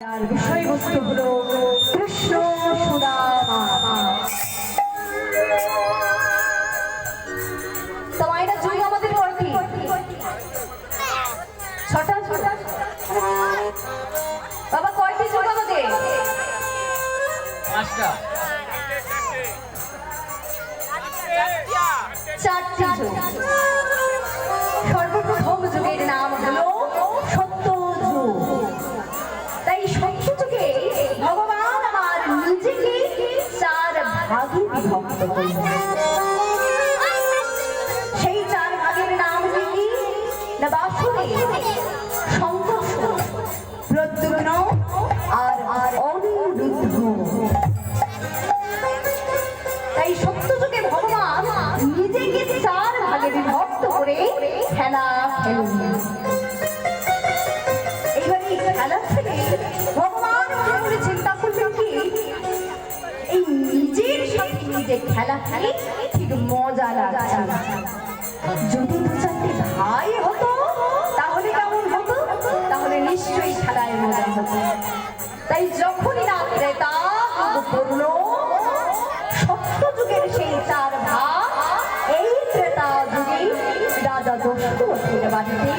আর বিষয়বস্তু হলো কৃষ্ণ সুদামা যুগ আমাদের কয়টি ছটা ছটা? বাবা কয়টি যুগ আমাদের? পাঁচটা। চারটি যুগ। করলেন সেই চার ভাগের নাম কি? না বাসুদেব সংকর্ষ প্রদ্যুম্ন আর আর অনিরুদ্ধ। নিজে খেলে ঠিক মজা লাগছে। যদি দু চারটে ভাই হতো, তাহলে কেমন হতো? তাহলে নিশ্চয়ই খেলায় মজা হতো। তাই যখনই রাত্রে তা পড়ল সত্য যুগের সেই চার ভাগ, এই ত্রেতা যুগে রাজা দশরথের বাড়িতে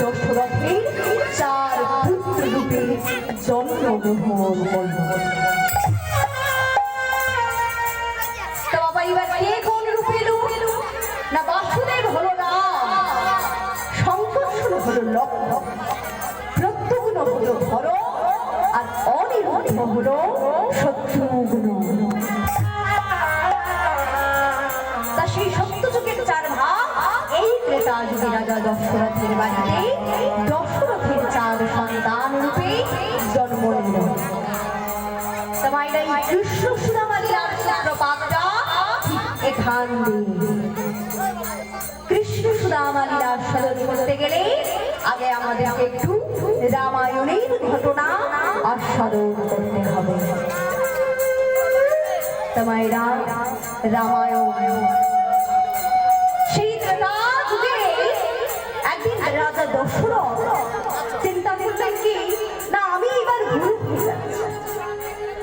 দশরথের চার পুত্র রূপে জন্মগ্রহণ করল। বাড়িতে দশরথের চার রূপে জন্ম নিল। এখান দিয়ে। কৃষ্ণ সুদামালির আস্বাদন করতে গেলে আগে আমাদেরকে একটু রামায়ণের ঘটনা আস্বাদন করতে হবে। রামায়ণ। রাজা দশরথ চিন্তা করলেন কি, না, আমি এবার গুরু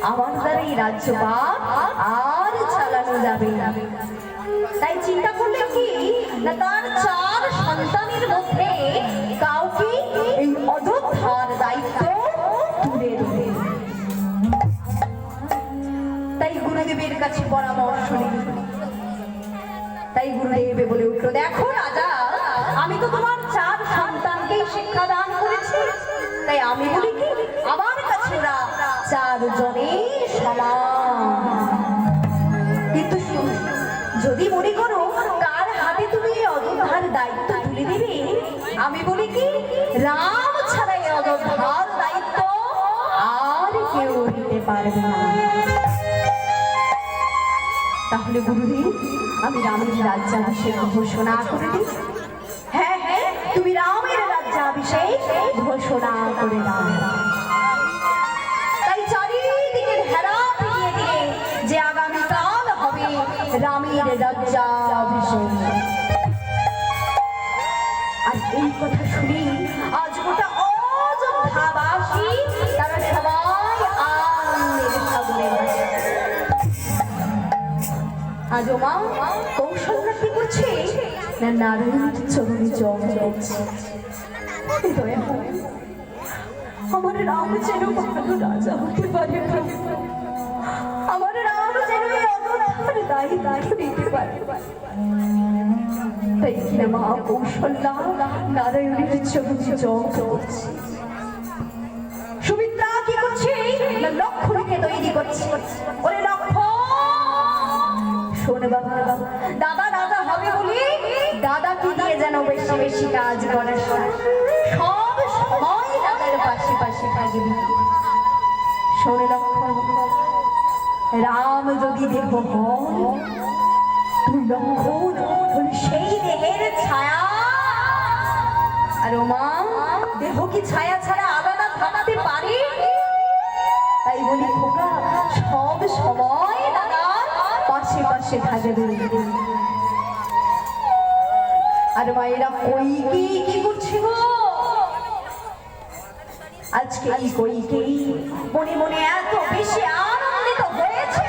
আমার দ্বারা এই রাজ্যভাগ আর চালানো যাবে না। তাই চিন্তা করলেন কি, না, তার চার সন্তানের মধ্যে কাউকে এই অযোধ্যার দায়িত্ব তুলে দেবে। তাই গুরুদেবের কাছে পরামর্শ নিল তাই গুরুদেব বলে উঠল, দেখো শিক্ষা দান করেছি। তাই আমি বলি কি, আমার কাছে ওরা চারজনে সমান। কিন্তু যদি মনে করো কার হাতে তুমি এই দায়িত্ব তুলে দেবে, আমি বলি কি, রাম ছাড়া এই অযোধ্যার দায়িত্ব আর কেউ নিতে পারবে না। তাহলে গুরুদেব, আমি রামের রাজ্যাভিষেক ঘোষণা করে দিই। হ্যাঁ হ্যাঁ তুমি রামের রাজ্যাভিষেক ঘোষণা করে দাও। তাই চারিদিকে ঢেরা পিটিয়ে দিয়ে যে আগামীকাল হবে, রামের রাজ্যাভিষেক। আর এই কথা শুনি আজ গোটা অযোধ্যাবাসী তারা সবাই আনন্দের সাগরে আজ করছে? না নারায়ণ চরণে জল আমার রাম যেন ভালো রাজা হতে পারে আমার রাম যেন অযোধ্যার দায়ী দায়িত্ব নিতে পারে তাই কিনা মা কৌশল্যা নারায়ণের চরণে জল করছে। সুমিত্রা, কি করছে? না লক্ষ্মণকে তৈরি করছে। ওরে লক্ষ্মণ শোনে বাবা, দাদা দাদা হবে বলি দাদাকে দিয়ে যেন বেশি বেশি কাজ করে? পাশে পাশে থাকবি শোনে রাম যদি দেহ তুই লক্ষণ সেই দেহের ছায়া। আর মা দেহ কি ছায়া ছাড়া আলাদা থাকতে পারে? তাই বলি, খোকা, সব সময় দাদা পাশে পাশে থাকবে। আর মায়েরা ওই কি কি করছে আজকে এই কইকেই মনে মনে এত বেশি আনন্দিত হয়েছে।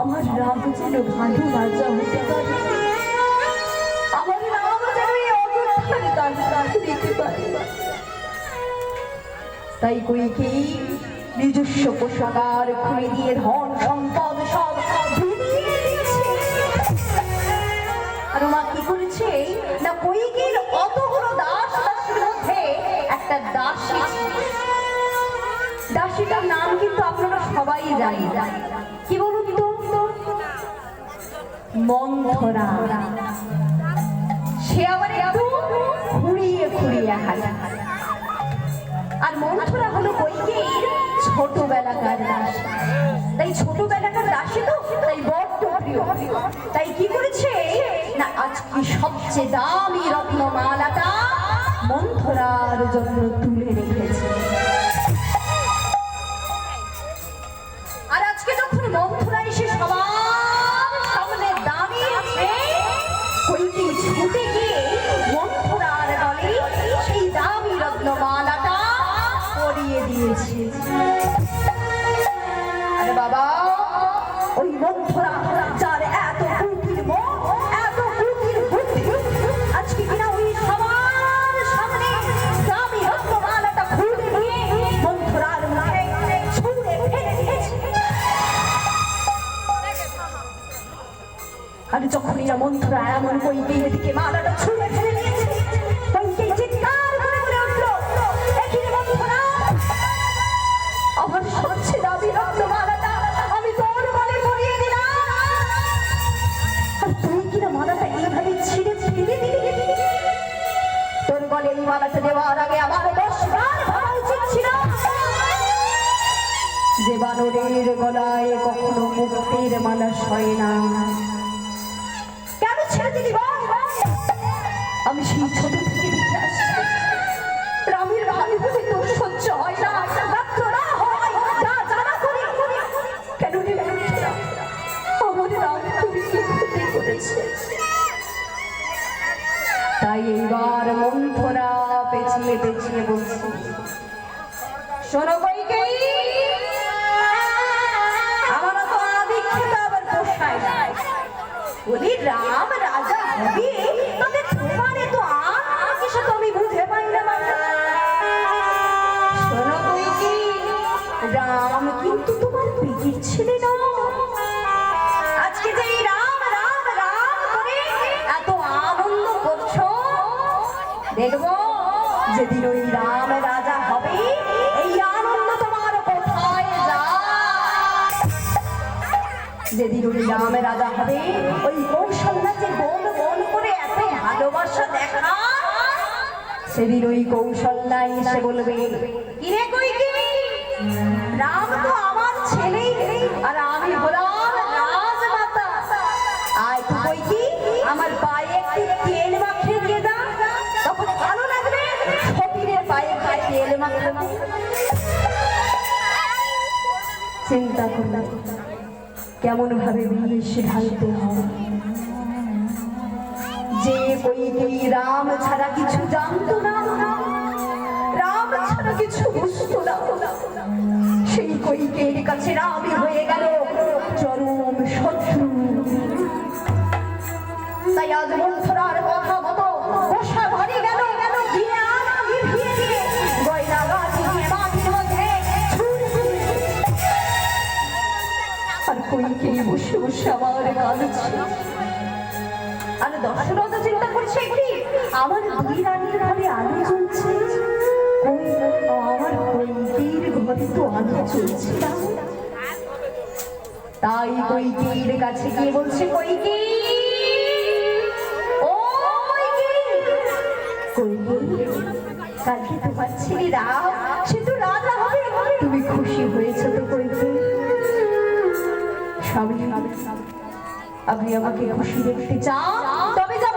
আমার রাম যেন ভালো রাজা হতে পারে। তাই কইকে নিজস্ব পোশাকার খুলে দিয়ে ধন সম্পদ সব আর মা কি করেছে? না অতগুলো দাস দাসীর মধ্যে একটা দাসী দাসীটার নাম কিন্তু আপনারা সবাই জানেন। কি বলুন তো? মন্থরা। সে আবার একটু ঘুরিয়ে ঘুরিয়ে হাসে আর মন্থরা হলো বইকের ছোটবেলাকার দাসী। তাই ছোটবেলাকার দাসী তো, তাই বড্ড প্রিয়। তাই কি করেছে? না, আজকে সবচেয়ে দামি রত্নমালাটা মন্থরার জন্য তুলে রেখেছে। আর আজকে যখন মন্থরা এসে সবার যখন এরা মন্ত্ররা এমন কইকে এদিকে মালাটা ছুঁড়ে পেছিয়ে পেছিয়ে বলছি শোনো কইকেই আমার তো আদিক্ষেত আবার পোষায় না বলি, রাম রাজা হবে ওই কৌশল্যা এসে বলবে কিরে কই কি? রাম তো আমার ছেলেই আর আমি হলাম রাজমাতা। আয় কই কি? আমার পায়ে একটু তেল মাখিয়ে দিয়ে দাও। তখন ভালো লাগবে ফকিরের পায়ে গিয়ে তেল মাখাবো চিন্তা করলাম কেমন ভাবে বিষ ঢালতে হয়? যে কই কই রাম ছাড়া কিছু জানতো না। ছাড়া কিছু বুঝতো না। সেই কইকের কাছে রামই হয়ে গেল, চরম শত্রু। তাই আজ মন্থরার কথা মতো আর বসে বসে আমার কাঁদছে। আর দশরথ চিন্তা করছে কি আমার দুই রানীর ঘরে আলো কৈকের ঘরে তো আলো চলছে না তাই কৈকের কাছে গিয়ে বলছে কৈকি কালকে তোমার ছেলে রাম, সে তো রাজা হবে। তুমি খুশি হয়েছো তো কৈকি স্বামী, আপনি আমাকে খুশি দেখতে চান? তবে যা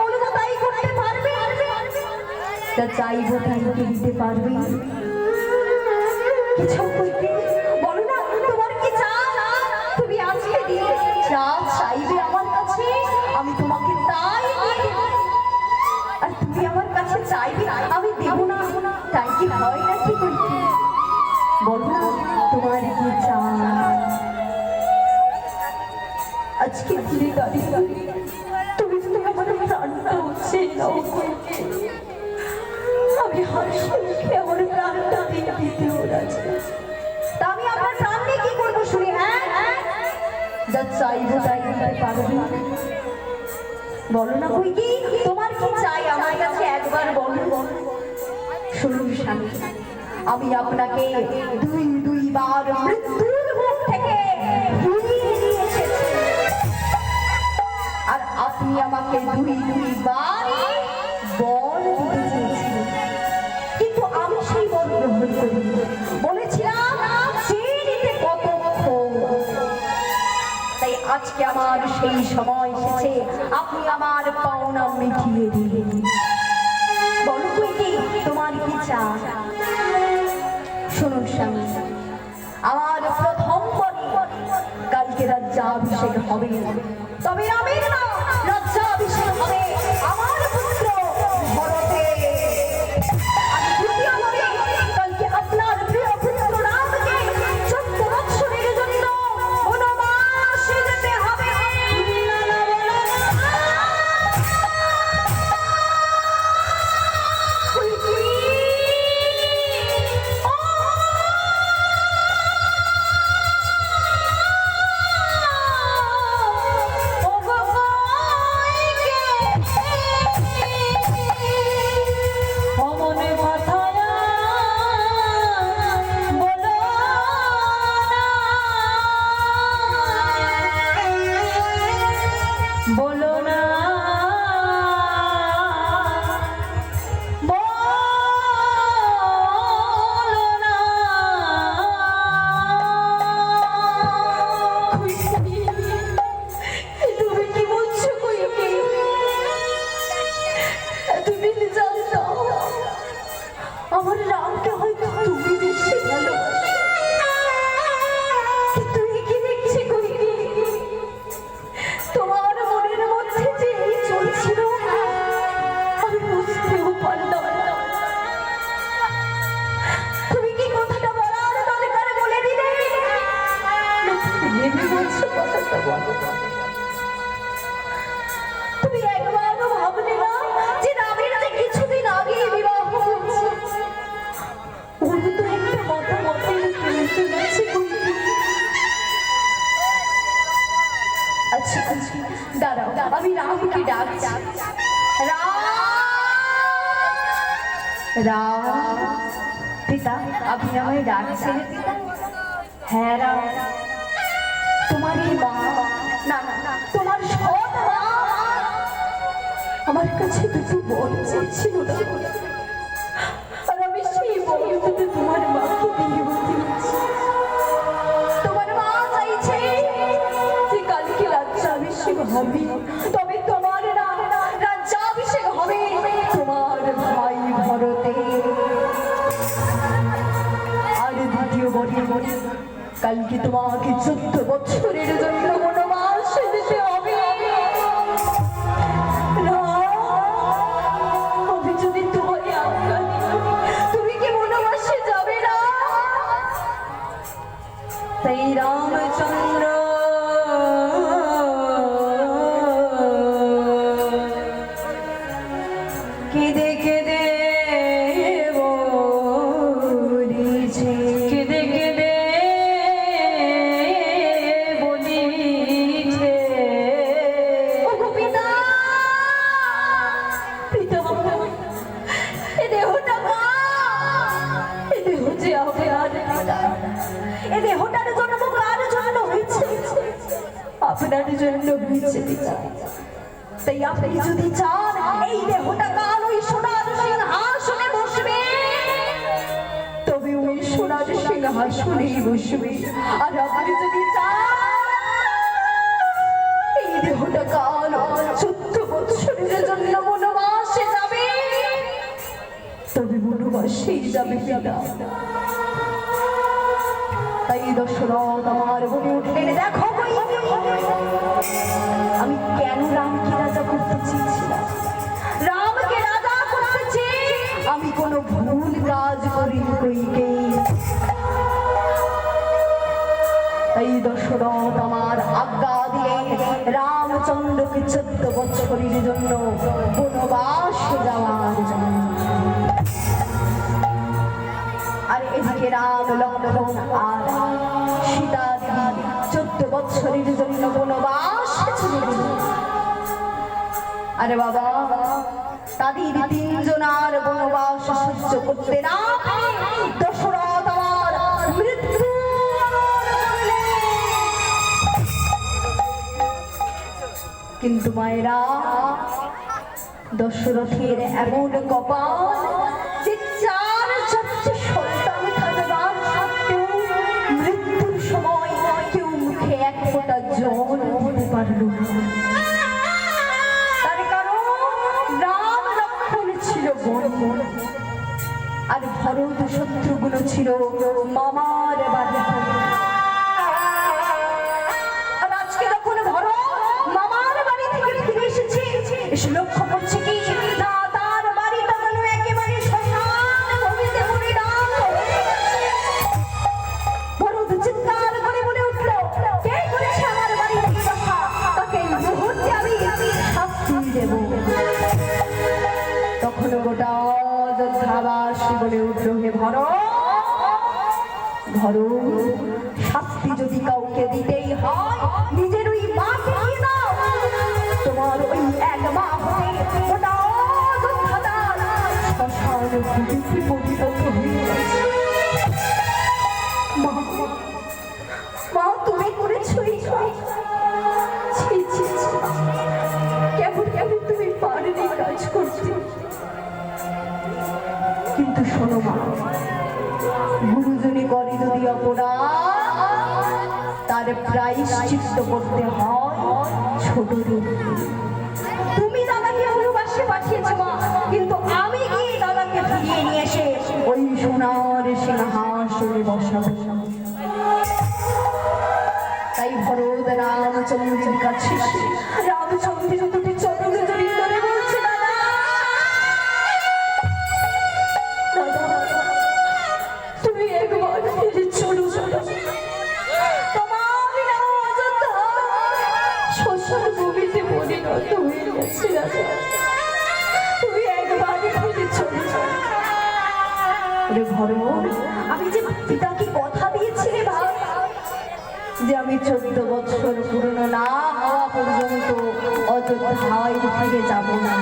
চাইব তাই দিতে পারবে। বলো না, তোমার কি চাও তুমি আজকে দিয়ে যা চাইবে আমার কাছে, আমি তোমাকে তাই আর তুমি আমার কাছে চাইবে, আমি দেব না। তাই কি হয় না কি বলো তোমার কি চাও আজকে ঘুরে হাসি হ্যাঁ? আমি আপনাকে দুই দুইবার মৃত্যুর মুখ থেকে আর আপনি আমাকে দুই দুই দুইবার আমার সেই সময় এসেছে, আপনি আমার পাওনা মিটিয়ে দিলেন। বলো কি তোমার কি চা শুনুন স্বামী, আমার প্রথম পরে কালকে রাজ্যাভিষেক হবে। তবে আমি না, রাজ্যাভিষেক হবে আমার পুত্র ভরতে। আচ্ছা দাঁড়াও, আমি রামকে ডাকছি। রাম রাম। পিতা, আপনি আমায় ডাকছেন। হ্যাঁ রাম। তোমার এই মা, না তোমার সৎ আমার কাছে দুটো বল চেয়েছিল। আর আমি সেই বল তোমার মাকে দিয়ে হবে তবে তোমার রাজ্যাভিষেক হবে তোমার ভাই ভরতে। আর দ্বিতীয় বলে বলে কালকে তোমাকে তাই আপনি যদি এই দেহটা কাল ওই সোনার সিংহাসনে বসবে। তবে ওই সোনার সিংহাসনেই বসবে। আর আপনি যদি চান, এই দেহটা কাল চোদ্দ বছরের জন্য বনবাসে যাবে। তবে বনবাসেই যাবে পিতা। দশরথ আমার বলে উঠলেন দেখো আমি। কেন রামকে রাজা করতে চেয়েছিলাম? রামকে রাজা করতে আমি কোনো ভুল কাজ করি কইকে এই দশরথ আমার আজ্ঞা দিলেন রামচন্দ্রকে চোদ্দ বছরের জন্য বনবাস আরে বাবা, তাদের তিনজনার বনবাস সহ্য করতে না দশরথ মৃত্যু কিন্তু মায়েরা, দশরথের এমন কপাল আর ভরত শত্রুগুলো ছিল মামার বাড়িতে। ভূমিতে পরিণত তুমি করেছ এই। কেমন কেমন তুমি পারলে কাজ করতে কিন্তু শোনো মা গুরুজনী করে যদি অপরাধ তার প্রায়শ্চিত্ত করতে হয় ছোট রূপ সিংহাসনে বসা তাই ভরত রামচন্দ্রের কাছে ভরো আমি যে পিতাকে কথা দিয়েছি রে ভাই যে আমি চোদ্দ বছর পুরনো না হওয়া পর্যন্ত অযোধ্যায় ফিরে যাব না।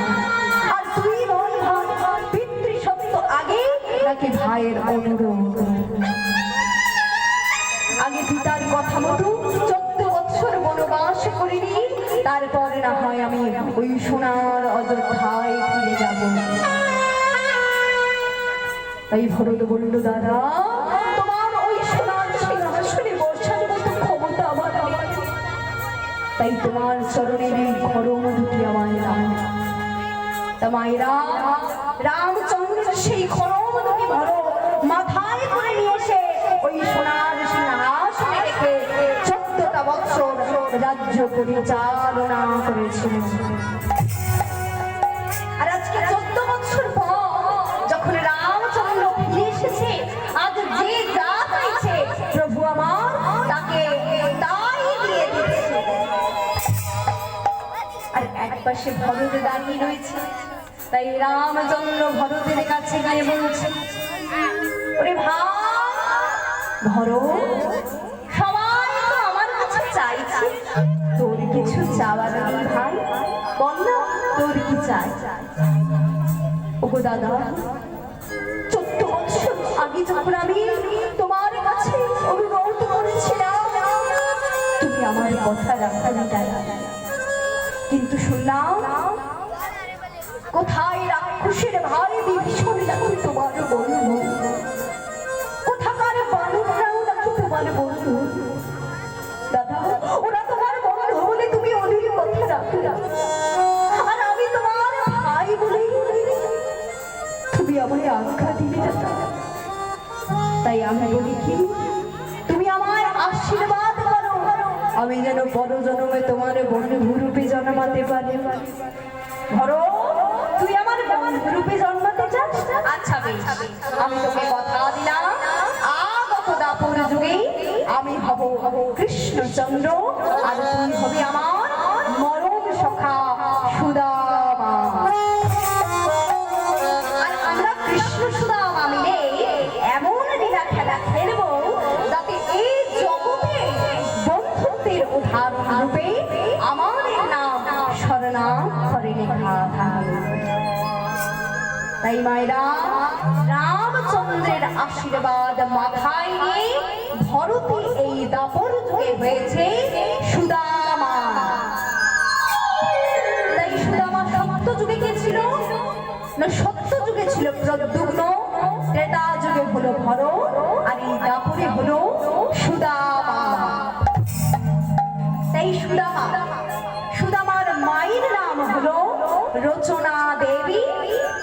আর তুই বল ভাই পিতৃসত্য আগে নাকি ভাইয়ের অনুরোধ? আগে পিতার কথা মতো চোদ্দ বছর বনবাস করিনি তারপরে না হয় আমি ওই সোনার অযোধ্যায় ফিরে যাব। তাই ভরত বলল, দাদা, তোমার ওই সোনার সিংহাসনে বসার মতো ক্ষমতা আমার নেই। তাই তোমার চরণের এই গরম দুটি আমায় দাও তা মায়েরা, রামচন্দ্র সেই গরম দুটি ধরো মাথায় করে নিয়ে এসে ওই সোনার সিংহাসনে রেখে চোদ্দটা বছর রাজ্য পরিচালনা করেছিলেন আর এক পাশে ভরত দাঁড়িয়ে রয়েছে। তাই রামচন্দ্র ভরতের কাছে গিয়ে বলছে, ওরে ভাই, ভরত আমার তোর কিছু ভাই, বল না, তোর কি চাই? দাদা আগে যখন আমি তোমার কাছে করেছিলাম, তুমি আমার কথা রাখতে তাই কিন্তু শুনলাম, কোথায় রাক্ষসের ভাই বিভীষণ নাকি তোমার বন্ধু? কোথাকার বালকরাও নাকি তোমার বন্ধু? তুমি কথা আর আমি তোমার দাদা। তাই আমি বলি কি, তুমি আমায় পরজন্মে তোমার বন্ধু রূপে জন্মাতে পারি। ধরো, তুই আমার বন্ধু রূপে জন্মাতে চাস? আচ্ছা বেশ। আমি তোকে কথা দিলাম। আগত দাপুর যুগে আমি হব কৃষ্ণচন্দ্র আর তুই হবে আমার মরণ সখা সুদামা তাই মায়েরা, রামচন্দ্রের আশীর্বাদ মাথায় নিয়ে ভরতে এই দাপর যুগে হয়েছে সুদামা। তাই সুদামা সত্য যুগে কে না সত্য যুগে ছিল প্রদ্যুগ্ন ত্রেতা যুগে হলো ভর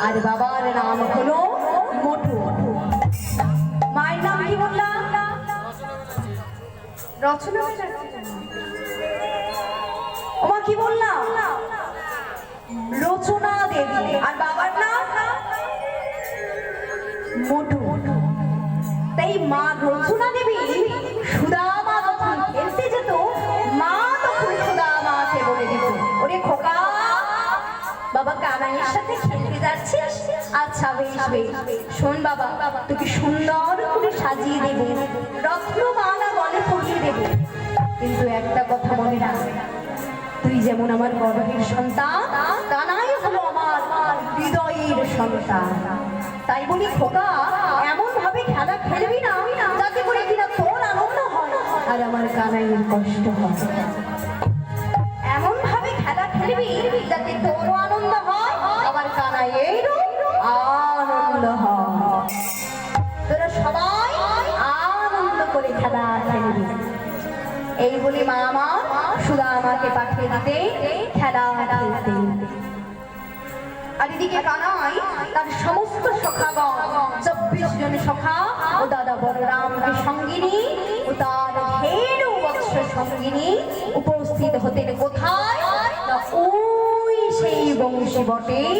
আর বাবার নাম হলো মোটু মায়ের নাম কি বললাম? রচনা ওমা, কি বললাম? রচনা দেবী। আর বাবার নাম? মোটু তাই মা রচনা দেবী? বেশ বেশ শোন বাবা, তোকে সুন্দর করে সাজিয়ে দেবে। রত্নমালা গলে পরিয়ে দেবে। কিন্তু একটা কথা মনে রাখ, তুই যেমন আমার গর্বের সন্তান কানাই হলো আমার হৃদয়ের সন্তান। তাই বলি খোকা এমন ভাবে খেলা খেলবি না, যাতে করে কিনা তোর আনন্দ হয় আর আমার কানাইয়ের কষ্ট হয়। এমন ভাবে খেলা খেলবি যাতে তোরও এই বলে মা আমার সুদা আমাকে পাঠিয়ে দিতে, খেলা খেলতে। আর এদিকে কানাই, তার সমস্ত সখাগণ, চব্বিশ জন সখা ও দাদা বলরামকে সঙ্গিনী ও তার ধেনু বৎস সঙ্গিনী উপস্থিত হতেন কোথায়? ওই সেই বংশী বটের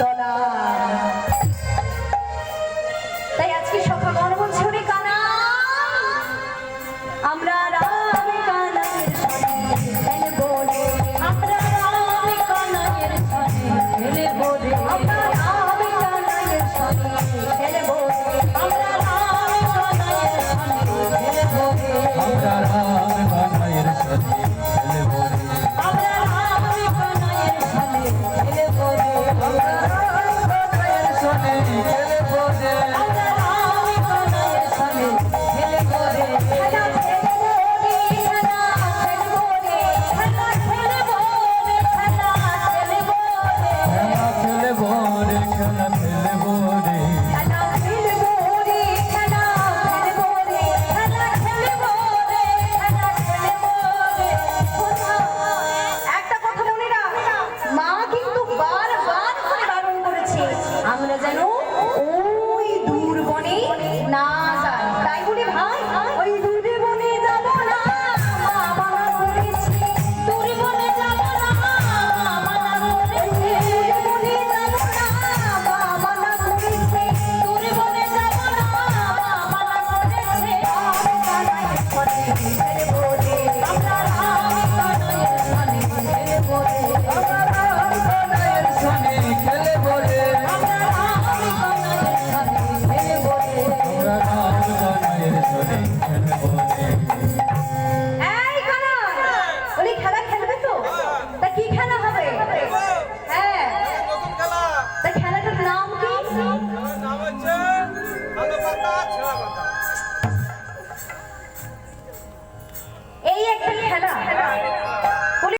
তলায়।